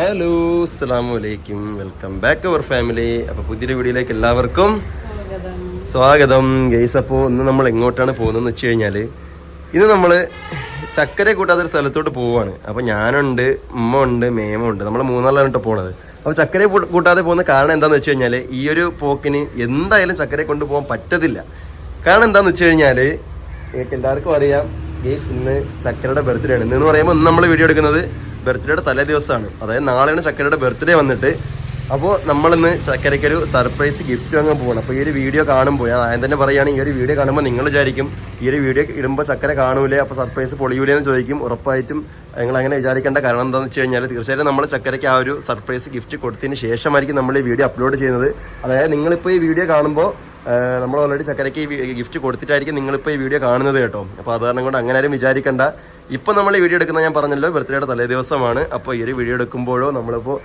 Hello അസ്സാമു അലൈക്കും welcome back അവർ family അപ്പോൾ പുതിയൊരു വീഡിയോയിലേക്ക് എല്ലാവർക്കും സ്വാഗതം. ഗൈസ് അപ്പോൾ ഇന്ന് നമ്മൾ എങ്ങോട്ടാണ് പോകുന്നതെന്ന് വെച്ച് കഴിഞ്ഞാൽ ഇന്ന് നമ്മൾ ചക്കരെ കൂട്ടാത്ത ഒരു സ്ഥലത്തോട്ട് പോവുകയാണ് അപ്പോൾ ഞാനുണ്ട് ഉമ്മ ഉണ്ട് മേമ ഉണ്ട്. നമ്മൾ മൂന്നാളാണ് കേട്ടോ പോണത്. അപ്പോൾ ചക്കരെ കൂട്ടാതെ പോകുന്ന കാരണം എന്താണെന്ന് വെച്ച് കഴിഞ്ഞാൽ ഈ ഒരു പോക്കിന് എന്തായാലും ചക്കരെ കൊണ്ടുപോകാൻ പറ്റത്തില്ല. കാരണം എന്താണെന്ന് വെച്ച് കഴിഞ്ഞാൽ എല്ലാവർക്കും അറിയാം ഗെയ്സ് ഇന്ന് ചക്കരയുടെ ബർത്ത്ഡേ ആണ്. ഇന്ന് പറയുമ്പോൾ ഇന്ന് നമ്മൾ വീഡിയോ എടുക്കുന്നത് ബർത്ത്ഡേയുടെ തലേ ദിവസമാണ്. അതായത് നാളെയാണ് ചക്കരയുടെ ബർത്ത്ഡേ വന്നിട്ട്. അപ്പോൾ നമ്മളിന്ന് ചക്കരയ്ക്കൊരു സർപ്രൈസ് ഗിഫ്റ്റ് വാങ്ങാൻ പോകണം അപ്പോൾ ഈ ഒരു വീഡിയോ കാണുമ്പോൾ ഞാൻ ആദ്യം തന്നെ പറയുകയാണ് ഈ ഒരു വീഡിയോ കാണുമ്പോൾ നിങ്ങൾ വിചാരിക്കും ഈ ഒരു വീഡിയോ ഇടുമ്പോൾ ചക്കര കാണൂലേ അപ്പോൾ സർപ്രൈസ് പൊളിയൂലേ എന്ന് ചോദിക്കും. ഉറപ്പായിട്ടും നിങ്ങൾ അങ്ങനെ വിചാരിക്കേണ്ട കാരണം എന്താണെന്ന് വെച്ച് കഴിഞ്ഞാൽ തീർച്ചയായിട്ടും നമ്മൾ ചക്കരയ്ക്ക് ആ ഒരു സർപ്രൈസ് ഗിഫ്റ്റ് കൊടുത്തതിന് ശേഷമായിരിക്കും നമ്മൾ ഈ വീഡിയോ അപ്ലോഡ് ചെയ്യുന്നത്. അതായത് നിങ്ങളിപ്പോൾ ഈ വീഡിയോ കാണുമ്പോൾ നമ്മൾ ഓൾറെഡി ചക്കരയ്ക്ക് ഈ ഗിഫ്റ്റ് കൊടുത്തിട്ടായിരിക്കും നിങ്ങളിപ്പോൾ ഈ വീഡിയോ കാണുന്നത് കേട്ടോ. അപ്പോൾ അത് കാരണം കൊണ്ട് അങ്ങനെ ആരും വിചാരിക്കണ്ട. ഇപ്പോൾ നമ്മൾ ഈ വീഡിയോ എടുക്കുന്ന ഞാൻ പറഞ്ഞല്ലോ ബർത്ത്ഡേയുടെ തലേ ദിവസമാണ്. അപ്പോൾ ഈ ഒരു വീഡിയോ എടുക്കുമ്പോഴോ നമ്മളിപ്പോൾ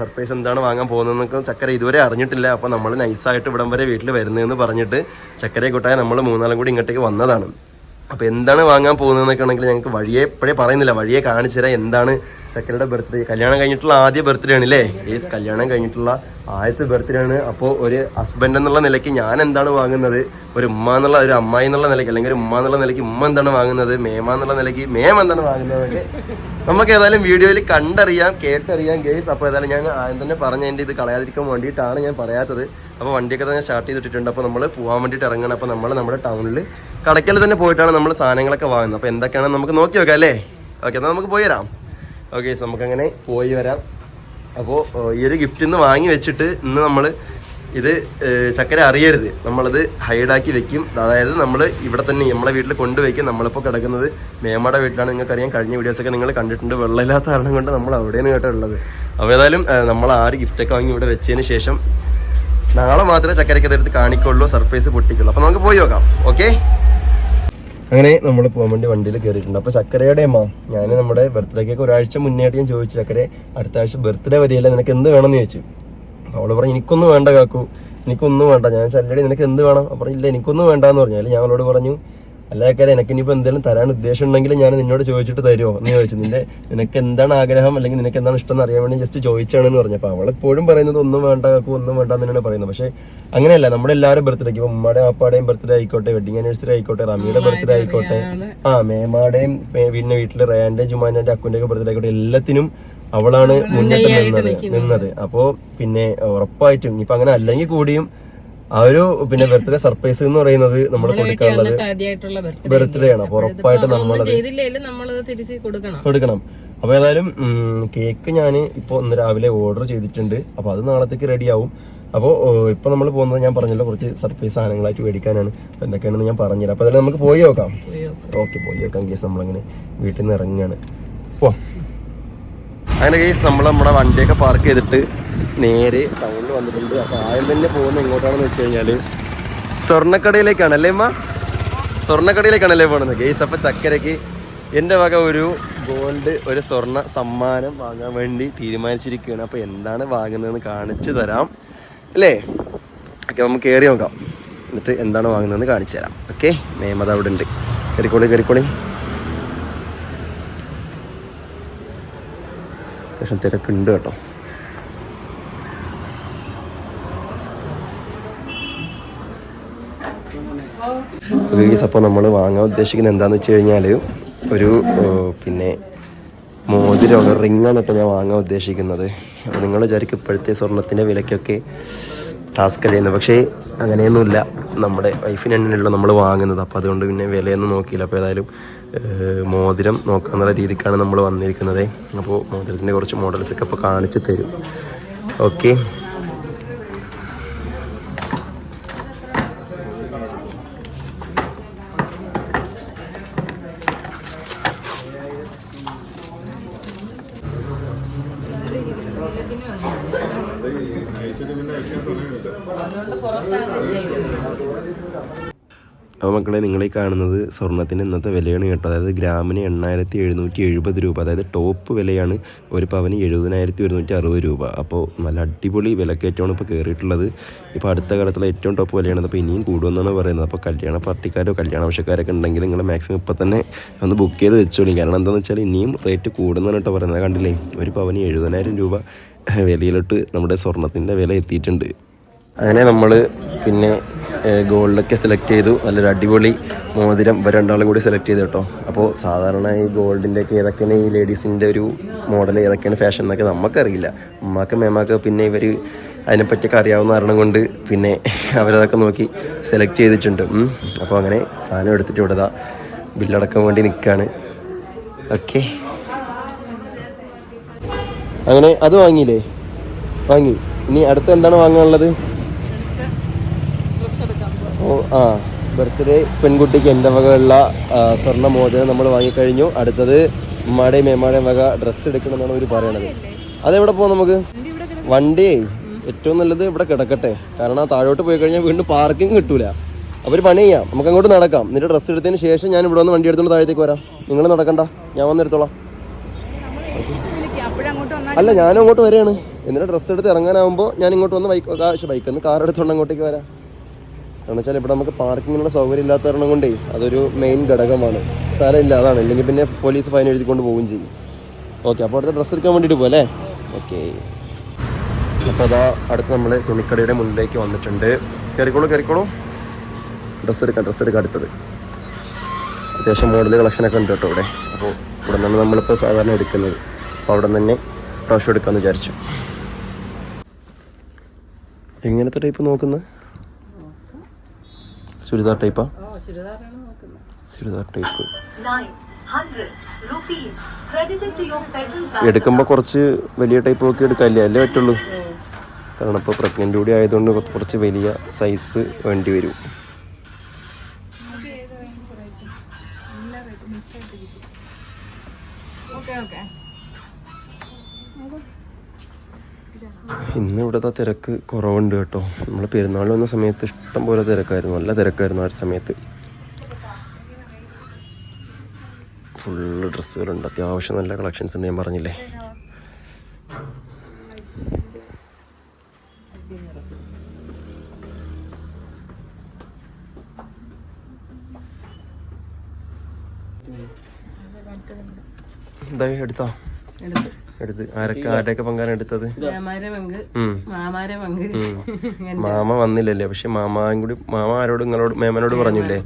സർപ്രൈസ് എന്താണ് വാങ്ങാൻ പോകുന്നതെന്നൊക്കെ ചക്കര ഇതുവരെ അറിഞ്ഞിട്ടില്ല. അപ്പോൾ നമ്മൾ നൈസായിട്ട് ഇവിടം വരെ വീട്ടിൽ വരുന്നതെന്ന് പറഞ്ഞിട്ട് ചക്കരയെ കൂട്ടായ നമ്മൾ മൂന്നാലും കൂടി ഇങ്ങോട്ടേക്ക് വന്നതാണ്. അപ്പോൾ എന്താണ് വാങ്ങാൻ പോകുന്നതെന്നൊക്കെ ആണെങ്കിൽ ഞങ്ങൾക്ക് വഴിയെ ഇപ്പോഴേ പറയുന്നില്ല. വഴിയെ കാണിച്ചു തരാം എന്താണ് ചക്കരയുടെ ബർത്ത്ഡേ കല്യാണം കഴിഞ്ഞിട്ടുള്ള ആദ്യ ബർത്ത്ഡേ ആണ് അല്ലേ ഏസ് കല്യാണം കഴിഞ്ഞിട്ടുള്ള ആദ്യത്തെ ബർത്ത്ഡേ ആണ്. അപ്പോൾ ഒരു ഹസ്ബൻഡ് എന്നുള്ള നിലയ്ക്ക് ഞാൻ എന്താണ് വാങ്ങുന്നത്? ഒരു ഉമ്മ എന്നുള്ള ഒരു അമ്മായി എന്നുള്ള നിലയ്ക്ക് അല്ലെങ്കിൽ ഒരു ഉമ്മ എന്നുള്ള നിലയ്ക്ക് ഉമ്മ എന്താണ് വാങ്ങുന്നത്? മേമ എന്നുള്ള നിലയ്ക്ക് മേമ എന്താണ് വാങ്ങുന്നത് നമുക്ക് ഏതായാലും വീഡിയോയിൽ കണ്ടറിയാം കേട്ടറിയാം ഗേസ് അപ്പോൾ ഏതായാലും ഞാൻ ആദ്യം തന്നെ പറഞ്ഞ എന്റെ ഇത് കളയാതിരിക്കാൻ വേണ്ടിയിട്ടാണ് ഞാൻ പറയാത്തത്. അപ്പോൾ വണ്ടിയൊക്കെ തന്നെ സ്റ്റാർട്ട് ചെയ്തിട്ടുണ്ട് അപ്പോൾ നമ്മൾ പോകാൻ വേണ്ടിയിട്ട് ഇറങ്ങണം. അപ്പോൾ നമ്മൾ നമ്മുടെ ടൗണിൽ കടയ്ക്കൽ തന്നെ പോയിട്ടാണ് നമ്മൾ സാധനങ്ങളൊക്കെ വാങ്ങുന്നത്. അപ്പോൾ എന്തൊക്കെയാണെന്ന് നമുക്ക് നോക്കി നോക്കാം അല്ലേ? ഓക്കെ എന്നാൽ നമുക്ക് പോയി വരാം. ഓക്കെ നമുക്കങ്ങനെ പോയി വരാം. അപ്പോൾ ഈ ഒരു ഗിഫ്റ്റ് ഇന്ന് വാങ്ങി വെച്ചിട്ട് ഇന്ന് നമ്മൾ ഇത് ചക്കര അറിയരുത്. നമ്മളത് ഹൈഡാക്കി വെക്കും. അതായത് നമ്മൾ ഇവിടെ തന്നെ നമ്മളെ വീട്ടിൽ കൊണ്ടുവയ്ക്കും നമ്മളിപ്പോൾ കിടക്കുന്നത് മേമയുടെ വീട്ടിലാണ്. നിങ്ങൾക്കറിയാം കഴിഞ്ഞ വീഡിയോസൊക്കെ നിങ്ങൾ കണ്ടിട്ടുണ്ട്. വെള്ളമില്ലാത്ത കാരണം കൊണ്ട് നമ്മൾ അവിടെയാണ് ഉള്ളത്. അപ്പോൾ ഏതായാലും നമ്മൾ ആ ഒരു ഗിഫ്റ്റൊക്കെ വാങ്ങി ഇവിടെ വെച്ചതിന് ശേഷം നാളെ മാത്രമേ ചക്കരയ്ക്ക് അതെടുത്ത് കാണിക്കുള്ളൂ. സർപ്രൈസ് പൊട്ടിക്കുള്ളൂ. അപ്പോൾ നമുക്ക് പോയി നോക്കാം. ഓക്കെ അങ്ങനെ നമ്മൾ പോകാൻ വേണ്ടി വണ്ടിയിൽ കയറിയിട്ടുണ്ട് അപ്പോൾ ചക്കരയുടെ അമ്മ ഞാൻ നമ്മുടെ ബർത്ത്ഡേക്കൊക്കെ ഒരാഴ്ച മുന്നേട്ട് ഞാൻ ചോദിച്ചു ചക്കരെ അടുത്ത ആഴ്ച ബർത്ത്ഡേ വരികയല്ല നിനക്ക് എന്ത് വേണമെന്ന്? ചോദിച്ചു. അപ്പോൾ അവൾ പറഞ്ഞു എനിക്കൊന്നും വേണ്ട കാക്കു എനിക്കൊന്നും വേണ്ട. ഞാൻ ചല്ലടി നിനക്ക് എന്ത് വേണം? അപ്പോൾ ഇല്ല എനിക്കൊന്നും വേണ്ടെന്ന് പറഞ്ഞാൽ അതിൽ ഞാൻ അവളോട് പറഞ്ഞു അല്ല നിനക്ക് ഇനിയിപ്പോൾ എന്തെങ്കിലും തരാൻ ഉദ്ദേശം ഉണ്ടെങ്കിൽ ഞാൻ നിന്നോട് ചോദിച്ചിട്ട് തരുമോ എന്ന് ചോദിച്ചു. നിന്റെ നിനക്ക് എന്താണ് ആഗ്രഹം? അല്ലെങ്കിൽ നിനക്ക് എന്താണ് ഇഷ്ടം എന്ന് അറിയാൻ വേണ്ടി ജസ്റ്റ് ചോദിച്ചാണെന്ന് പറഞ്ഞു അപ്പോൾ അവൾ എപ്പോഴും പറയുന്നത് ഒന്നും വേണ്ട കാക്കും ഒന്നും വേണ്ട എന്ന് തന്നെയാണ് പറയുന്നത്. പക്ഷേ അങ്ങനെയല്ല. നമ്മുടെ എല്ലാവരും ബർത്ത്ഡേക്ക് ഇപ്പൊ ഉമ്മയുടെ അപ്പാടെയും ബർത്ത്ഡേ ആയിക്കോട്ടെ വെഡിങ് ആനിവേഴ്സറി ആയിക്കോട്ടെ റമിയുടെ ബർത്ത്ഡേ ആയിക്കോട്ടെ ആ മേമാടെയും പേ- പിന്നെ വീട്ടിലെ റയാന്റെ ജുമാന്റെ അക്കുന്റെ ഒക്കെ ബർത്ത്ഡേ ആയിക്കോട്ടെ എല്ലാത്തിനും അവളാണ് മുന്നിട്ട് നിന്നത് നിന്നത്. അപ്പോൾ പിന്നെ ഉറപ്പായിട്ടും ഇപ്പൊ അങ്ങനെ അല്ലെങ്കിൽ കൂടിയും ആ ഒരു പിന്നെ ബർത്ത്ഡേ സർപ്രൈസ് എന്ന് പറയുന്നത് നമ്മൾ കൊടുക്കാനുള്ളത് ബർത്ത്ഡേ ആണ്. അപ്പൊ ഉറപ്പായിട്ട് നമ്മൾ കൊടുക്കണം. അപ്പൊ ഏതായാലും കേക്ക് ഞാൻ ഇപ്പൊ ഇന്ന് രാവിലെ ഓർഡർ ചെയ്തിട്ടുണ്ട്. അപ്പൊ അത് നാളത്തേക്ക് റെഡി ആവും. അപ്പോൾ ഇപ്പൊ നമ്മൾ പോകുന്നത് ഞാൻ പറഞ്ഞല്ലോ കുറച്ച് സർപ്രൈസ് സാധനങ്ങളായിട്ട് മേടിക്കാനാണ്. അപ്പൊ എന്തൊക്കെയാണെന്ന് ഞാൻ പറഞ്ഞുതരാം. അപ്പൊ അതായത് നമുക്ക് പോയി നോക്കാം? ഓക്കെ പോയി നോക്കാം കേസ് നമ്മളങ്ങനെ വീട്ടിൽ നിന്ന് ഇറങ്ങുകയാണ്. പോ അങ്ങനെ കേസ് നമ്മൾ നമ്മുടെ വണ്ടിയൊക്കെ പാർക്ക് ചെയ്തിട്ട് നേരെ ടൗണിൽ വന്നിട്ടുണ്ട്. അപ്പൊ ആദ്യം തന്നെ പോകുന്നത് എങ്ങോട്ടാണെന്ന് വെച്ച് കഴിഞ്ഞാൽ സ്വർണക്കടയിലേക്കാണ് അല്ലേ അമ്മ സ്വർണക്കടയിലേക്കാണല്ലേ പോകുന്നത് ഗേസ് അപ്പൊ ചക്കരയ്ക്ക് എന്റെ വക ഒരു ഗോൾഡ് ഒരു സ്വർണ സമ്മാനം വാങ്ങാൻ വേണ്ടി തീരുമാനിച്ചിരിക്കുകയാണ്. അപ്പോൾ എന്താണ് വാങ്ങുന്നതെന്ന് കാണിച്ചു തരാം. അല്ലേ? ഓക്കെ നമുക്ക് കയറി നോക്കാം. എന്നിട്ട് എന്താണ് വാങ്ങുന്നതെന്ന് കാണിച്ചു തരാം. ഓക്കെ നിയമത അവിടെ ഉണ്ട് കയറിക്കോളി കയറിക്കോളി. അത്യാവശ്യം തിരക്കുണ്ട് കേട്ടോ. ഗീസ് അപ്പോൾ നമ്മൾ വാങ്ങാൻ ഉദ്ദേശിക്കുന്നത് എന്താണെന്ന് വെച്ച് കഴിഞ്ഞാൽ ഒരു പിന്നെ മോതിരം റിങ്ങാണ് കേട്ടോ ഞാൻ വാങ്ങാൻ ഉദ്ദേശിക്കുന്നത്. അപ്പോൾ നിങ്ങൾ വിചാരിക്കും ഇപ്പോഴത്തെ സ്വർണത്തിന്റെ വിലയ്ക്കൊക്കെ ടാസ്ക് കഴിയുന്നത് പക്ഷേ അങ്ങനെയൊന്നുമില്ല. നമ്മുടെ വൈഫിന് തന്നെയല്ലോ നമ്മൾ വാങ്ങുന്നത്. അപ്പോൾ അതുകൊണ്ട് പിന്നെ വിലയൊന്നും നോക്കിയില്ല. അപ്പോൾ ഏതായാലും മോതിരം നോക്കാന്നുള്ള രീതിക്കാണ് നമ്മൾ വന്നിരിക്കുന്നത്. അപ്പോൾ മോതിരത്തിന്റെ കുറച്ച് മോഡൽസൊക്കെ അപ്പോൾ കാണിച്ച് തരും. ഓക്കെ അപ്പോൾ മക്കളെ നിങ്ങളീ കാണുന്നത് സ്വർണത്തിന് ഇന്നത്തെ വിലയാണ് കേട്ടോ. അതായത് ഗ്രാമിന് എണ്ണായിരത്തി എഴുന്നൂറ്റി എഴുപത് രൂപ. അതായത് ടോപ്പ് വിലയാണ് ഒരു പവന് എഴുപതിനായിരത്തി ഒരുന്നൂറ്റി അറുപത് രൂപ. അപ്പോൾ നല്ല അടിപൊളി വിലക്കേറ്റമാണ് ഇപ്പോൾ കയറിയിട്ടുള്ളത്. ഇപ്പോൾ അടുത്ത കാലത്തുള്ള ഏറ്റവും ടോപ്പ് വിലയാണ് അപ്പോൾ ഇനിയും കൂടുമെന്നാണ് പറയുന്നത്. അപ്പോൾ കല്യാണ പാർട്ടിക്കാരോ കല്യാണ ആവശ്യക്കാരൊക്കെ ഉണ്ടെങ്കിൽ നിങ്ങൾ മാക്സിമം ഇപ്പം തന്നെ ഒന്ന് ബുക്ക് ചെയ്ത് വെച്ചോളി. കാരണം എന്താണെന്ന് വെച്ചാൽ ഇനിയും റേറ്റ് കൂടുന്നതാണ് കേട്ടോ പറയുന്നത്. കണ്ടില്ലേ? ഒരു പവന് എഴുപതിനായിരം രൂപ. വിലയിലോട്ട് നമ്മുടെ സ്വർണത്തിന്റെ വില എത്തിയിട്ടുണ്ട്. അങ്ങനെ നമ്മൾ പിന്നെ ഗോൾഡൊക്കെ സെലക്ട് ചെയ്തു. നല്ലൊരു അടിപൊളി മോതിരം ഇവ രണ്ടാളും കൂടി സെലക്ട് ചെയ്തു കേട്ടോ. അപ്പോൾ സാധാരണ ഈ ഗോൾഡിന്റെ ഒക്കെ ഏതൊക്കെയാണ് ഈ ലേഡീസിന്റെ ഒരു മോഡൽ ഏതൊക്കെയാണ് ഫാഷൻ എന്നൊക്കെ നമുക്കറിയില്ല അമ്മയ്ക്ക് മേമാക്ക് പിന്നെ ഇവർ അതിനെപ്പറ്റിയൊക്കെ അറിയാവുന്ന കാരണം കൊണ്ട് പിന്നെ അവരതൊക്കെ നോക്കി സെലക്ട് ചെയ്തിട്ടുണ്ട്. അപ്പോൾ അങ്ങനെ സാധനം എടുത്തിട്ട് ഇവിടെ ബില്ലടക്കാൻ വേണ്ടി നിൽക്കുകയാണ് ഓക്കെ അങ്ങനെ അത് വാങ്ങിയില്ലേ? വാങ്ങി. ഇനി അടുത്ത എന്താണ് വാങ്ങാനുള്ളത്? ഓ ആ. ബർത്ത്ഡേ പെൺകുട്ടിക്ക് എന്റെ വകയുള്ള സ്വർണ മോചനം നമ്മൾ വാങ്ങിക്കഴിഞ്ഞു. അടുത്തത് ഉമ്മാടെയും മേമാടെയും വക ഡ്രസ്സ് എടുക്കണമെന്നാണ് അവർ പറയണത്. അതെവിടെ പോകും നമുക്ക്? വണ്ടി. ഏറ്റവും നല്ലത് ഇവിടെ കിടക്കട്ടെ. കാരണം താഴോട്ട് പോയി കഴിഞ്ഞാൽ വീണ്ടും പാർക്കിംഗ് കിട്ടൂല. അവർ പണി ചെയ്യാം. നമുക്ക് അങ്ങോട്ട് നടക്കാം. നിന്റെ ഡ്രസ്സ് എടുത്തതിന് ശേഷം ഞാൻ ഇവിടെ വന്ന് വണ്ടി എടുത്തുകൊണ്ട് താഴത്തേക്ക് വരാം. നിങ്ങൾ നടക്കണ്ട. ഞാൻ വന്ന് എടുത്തോളാം അല്ല ഞാൻ അങ്ങോട്ട് വരികയാണ്. എന്നിട്ട് ഡ്രസ്സ് എടുത്ത് ഇറങ്ങാനാവുമ്പോൾ ഞാൻ ഇങ്ങോട്ട് വന്ന് ബൈക്ക് ബൈക്ക് ഒന്ന് കാർ എടുത്തുകൊണ്ട് അങ്ങോട്ടേക്ക് വരാം. കാരണം വെച്ചാൽ ഇവിടെ നമുക്ക് പാർക്കിങ്ങിനുള്ള സൗകര്യം ഇല്ലാത്ത കാരണം കൊണ്ടേ അതൊരു മെയിൻ ഘടകമാണ്. സ്ഥലമില്ല അതാണ്. ഇല്ലെങ്കിൽ പിന്നെ പോലീസ് ഫൈൻ എഴുതിക്കൊണ്ട് പോവുകയും ചെയ്യും. ഓക്കെ അപ്പോൾ അടുത്ത ഡ്രസ്സ് എടുക്കാൻ വേണ്ടിയിട്ട് പോലെ ഓക്കെ അപ്പോൾ അതാ അടുത്ത് നമ്മൾ തുണിക്കടയുടെ മുന്നിലേക്ക് വന്നിട്ടുണ്ട്. കയറിക്കോളൂ കയറിക്കോളൂ ഡ്രസ്സ് എടുക്കാം ഡ്രസ്സ് എടുക്കാം അടുത്തത്. അത്യാവശ്യം മോഡൽ കളക്ഷനൊക്കെ ഉണ്ട് കേട്ടോ ഇവിടെ. അപ്പോൾ ഇവിടെ നിന്നാണ് നമ്മളിപ്പോൾ സാധാരണ എടുക്കുന്നത്. അപ്പോൾ അവിടെ നിന്ന് തന്നെ പ്രാവശ്യം എടുക്കാമെന്ന് വിചാരിച്ചു. എങ്ങനത്തെ ടൈപ്പ് നോക്കുന്നത് churidar ടൈപ്പാ churidar type 900 rupees credited to your federal bank. എടുക്കുമ്പോൾ കുറച്ച് വലിയ ടൈപ്പ് നോക്കി എടുക്കാല്ലേ? അല്ലേ പറ്റുള്ളൂ. കാരണം ഇപ്പോൾ പ്രഗ്നന്റ് കൂടി ആയതുകൊണ്ട് കുറച്ച് കുറച്ച് വലിയ സൈസ് വേണ്ടി വരും. ഇന്ന് ഇവിടുത്തെ തിരക്ക് കുറവുണ്ട് കേട്ടോ. നമ്മൾ പെരുന്നാൾ വന്ന സമയത്ത് ഇഷ്ടം പോലെ തിരക്കായിരുന്നു. നല്ല തിരക്കായിരുന്നു ആ സമയത്ത്. ഫുള്ള് ഡ്രസ്സുകളുണ്ട്. അത്യാവശ്യം നല്ല കളക്ഷൻസ് ഉണ്ട് ഞാൻ പറഞ്ഞില്ലേ. എന്തായി എടുത്താ. എടുത്ത് ആരൊക്കെ ആരുടെയൊക്കെ പങ്കാണ് എടുത്തത്? മാമ വന്നില്ലല്ലേ? പക്ഷെ മാമായും കൂടി മാമ ആരോട് നിങ്ങളോട് മേമനോട് പറഞ്ഞില്ലേ?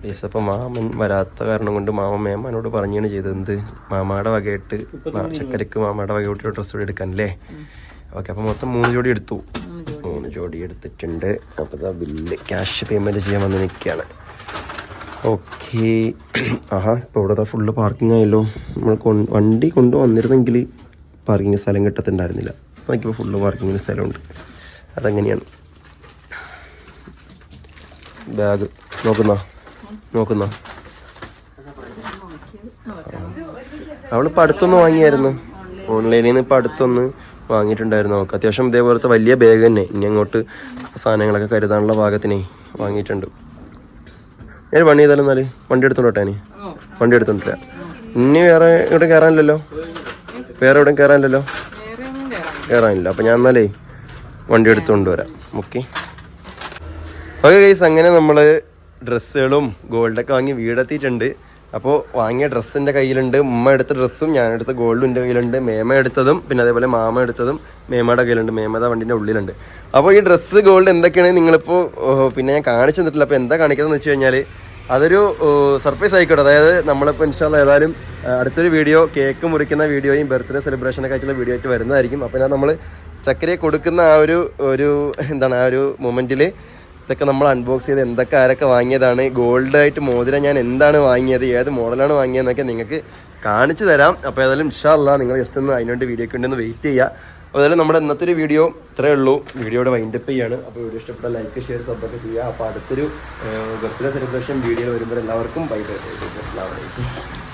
പ്ലീസ് അപ്പൊ മാമൻ വരാത്ത കാരണം കൊണ്ട് മാമ മേമനോട് പറഞ്ഞാണ് ചെയ്തത് എന്ത്? മാമാടെ വകയിട്ട് ചക്കരക്ക് മാമാടെ വകയിട്ട് ഡ്രസ്സ് കൂടി എടുക്കാൻ അല്ലേ? ഓക്കെ അപ്പൊ മൊത്തം മൂന്ന് ജോഡി എടുത്തു. മൂന്ന് ജോഡി. എടുത്തിട്ടുണ്ട്. അപ്പൊ ഇതാ ബില്ല് ക്യാഷ് പേയ്മെന്റ് ചെയ്യാൻ വന്ന് നിൽക്കുകയാണ് ഓക്കെ. ആഹാ ഇപ്പോൾ ഇവിടെ ഫുള്ള് പാർക്കിംഗ് ആയല്ലോ. നമ്മൾ കൊണ്ട് വണ്ടി കൊണ്ടുവന്നിരുന്നെങ്കിൽ പാർക്കിംഗ് സ്ഥലം കിട്ടത്തുണ്ടായിരുന്നില്ല. നോക്കിയപ്പോൾ ഫുള്ള് പാർക്കിങ്ങിന് സ്ഥലമുണ്ട്. അതങ്ങനെയാണ്. ബാഗ് നോക്കുന്ന? നോക്കുന്ന? അവളിപ്പോൾ അടുത്തൊന്ന് വാങ്ങിയായിരുന്നു. ഓൺലൈനിൽ നിന്ന് ഇപ്പോൾ അടുത്തൊന്ന് വാങ്ങിയിട്ടുണ്ടായിരുന്നു അവൾക്ക്. അത്യാവശ്യം ഇതേപോലത്തെ വലിയ ബാഗ് തന്നെ. ഇനി അങ്ങോട്ട് സാധനങ്ങളൊക്കെ കരുതാനുള്ള ഭാഗത്തിനെ വാങ്ങിയിട്ടുണ്ട്. ഞാൻ പണി ചെയ്താലും എന്നാൽ വണ്ടി എടുത്തോട്ടെ ഇനി. വണ്ടി എടുത്തോണ്ടില്ല ഇനി വേറെ ഇവിടെ കയറാനില്ലല്ലോ വേറെ എവിടെയും കയറാനില്ലല്ലോ കയറാനില്ല അപ്പം ഞാൻ എന്നാലേ വണ്ടി എടുത്തുകൊണ്ട് വരാം. ഓക്കെ. ഓക്കെ ഗൈസ് അങ്ങനെ നമ്മൾ ഡ്രസ്സുകളും ഗോൾഡൊക്കെ വാങ്ങി വീടെത്തിയിട്ടുണ്ട്. അപ്പോൾ വാങ്ങിയ ഡ്രസ്സിന്റെ കയ്യിലുണ്ട്. ഉമ്മ എടുത്ത ഡ്രസ്സും ഞാൻ എടുത്ത ഗോൾഡും എന്റെ കയ്യിലുണ്ട്. മേമ എടുത്തതും പിന്നെ അതേപോലെ മാമ എടുത്തതും മേമയുടെ കയ്യിലുണ്ട്. മേമത വണ്ടിന്റെ ഉള്ളിലുണ്ട്. അപ്പോൾ ഈ ഡ്രസ്സ് ഗോൾഡ് എന്തൊക്കെയാണ് നിങ്ങളിപ്പോൾ പിന്നെ ഞാൻ കാണിച്ചു തന്നിട്ടില്ല. അപ്പോൾ എന്താ കാണിക്കുന്നതെന്ന് വെച്ച് കഴിഞ്ഞാൽ അതൊരു സർപ്രൈസ് ആയിക്കോട്ടെ. അതായത് നമ്മളിപ്പോൾ ഇൻഷാല്ല ഏതായാലും അടുത്തൊരു വീഡിയോ കേക്ക് മുറിക്കുന്ന വീഡിയോയും ബർത്ത്ഡേ സെലിബ്രേഷനൊക്കെ ആയിട്ടുള്ള വീഡിയോ ആയിട്ട് വരുന്നതായിരിക്കും. അപ്പോൾ ഞാൻ നമ്മൾ ചക്കരയെ കൊടുക്കുന്ന ആ ഒരു ഒരു എന്താണ് ആ ഒരു മൊമെന്റിൽ ഇതൊക്കെ നമ്മൾ അൺബോക്സ് ചെയ്ത് എന്തൊക്കെ ആരൊക്കെ വാങ്ങിയതാണ് ഗോൾഡ് ആയിട്ട് മോതിരം ഞാൻ എന്താണ് വാങ്ങിയത് ഏത് മോഡലാണ് വാങ്ങിയതെന്നൊക്കെ നിങ്ങൾക്ക് കാണിച്ചു തരാം. അപ്പോൾ ഏതായാലും ഇഷ്ടമല്ല നിങ്ങൾ ജസ്റ്റ് ഒന്ന് അതിനുവേണ്ടി വീഡിയോക്ക് വേണ്ടി ഒന്ന് വെയിറ്റ് ചെയ്യുക അപ്പോൾ ഏതായാലും നമ്മുടെ ഇന്നത്തെ ഒരു വീഡിയോ ഇത്രയേ ഉള്ളൂ. വീഡിയോയുടെ വൈൻഡപ്പ് ചെയ്യാണ്. അപ്പോൾ വീഡിയോ ഇഷ്ടപ്പെട്ട ലൈക്ക് ഷെയർ സബ്ബൊക്കെ ചെയ്യുക. അപ്പോൾ അടുത്തൊരു ബർത്ത്ഡേ സെലിബ്രേഷൻ വീഡിയോ വരുമ്പോൾ എല്ലാവർക്കും ബൈ ബൈ അസ്സാം വലൈക്കും